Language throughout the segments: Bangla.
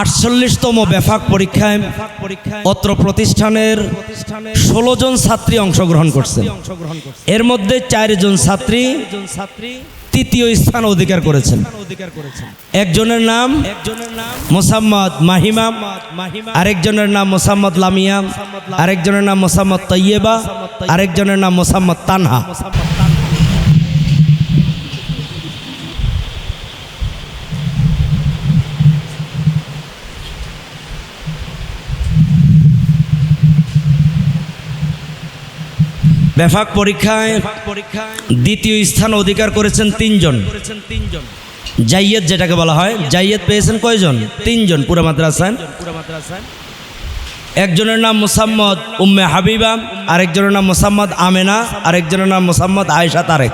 আটচল্লিশতম ব্যাপক পরীক্ষায় অত্র প্রতিষ্ঠানের ষোলো জন ছাত্রী অংশগ্রহণ করছে। এর মধ্যে চারজন ছাত্রী তৃতীয় স্থান অধিকার করেছেন। একজনের নাম মোসাম্মদ মাহিমা, আরেকজনের নাম মোসাম্মদ লামিয়া, আরেকজনের নাম মোসাম্মদ তৈয়বা আরেকজনের নাম মোসাম্মদ তানহা। ব্যাপক পরীক্ষায় দ্বিতীয় স্থান অধিকার করেছেন তিনজন। জাইয়েদ যেটাকে বলা হয় জাইয়েদ পেয়েছেন কয়জন? তিনজন পুরো মাদ্রাসায়। একজনের নাম মোসাম্মদ উম্মে হাবিবা আরেকজনের নাম মোসাম্মদ আমেনা আরেকজনের নাম মোসাম্মদ আয়সা তারেক।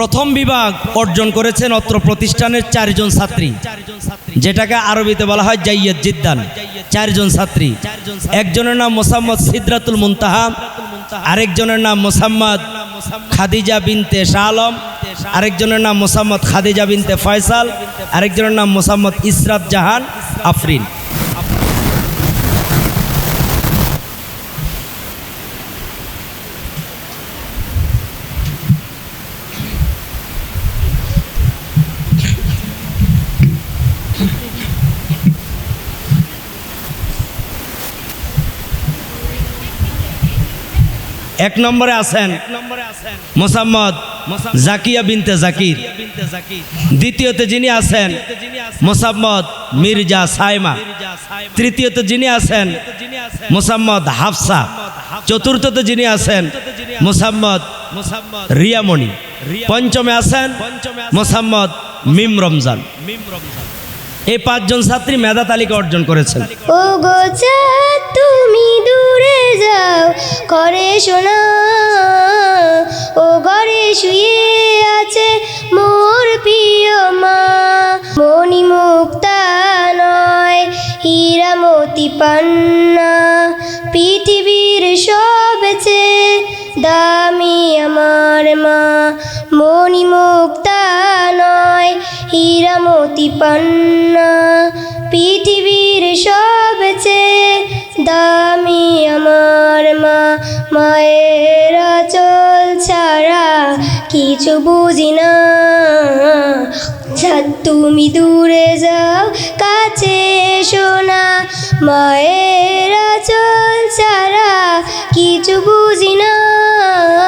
প্রথম বিভাগ অর্জন করেছেন অত্র প্রতিষ্ঠানের চারজন ছাত্রী, যেটাকে আরবিতে বলা হয় জাইয়দ জিদ্দান। চারজন ছাত্রী। একজনের নাম মোসাম্মদ সিদ্রাতুল মুনতাহা, আরেকজনের নাম মোসাম্মদ খাদিজা বিনতে শাহ আলম আরেকজনের নাম মোসাম্মদ খাদিজা বিনতে ফয়সাল, আরেকজনের নাম মোসাম্মদ ইসরাত জাহান আফরিন। এক নম্বরে আছেন মোসাম্মদ জাকিয়া বিনতে জাকির। দ্বিতীয়তে যিনি আছেন মোসাম্মদ মির্জা সাইমা। তৃতীয়তে যিনি আছেন মোসাম্মদ হাফসা। চতুর্থতে যিনি আছেন মোসাম্মদ রিয়ামণি। পঞ্চমে আছেন মোসাম্মদ মিম রমজান। মিম রমজান এই পাঁচজন ছাত্রী মেধা তালিকা অর্জন করেছেন। তুমি দূরে যাও করে শোনা। ও ঘরে শুয়ে আছে মোর প্রিয় মা। মণি মুক্তা নয় হীরা মতি পান্না। পৃথিবীর সবচেয়ে দামি আমার মা। মণি মুক্তা নয় হীরা মতি পান্না। পৃথিবীর সবচেয়ে দামি আমার মা, মায়ের চল ছাড়া কিছু বুঝি না। তুমি দূরে যাও, কাছে শোনা মায়ের চল ছাড়া কিছু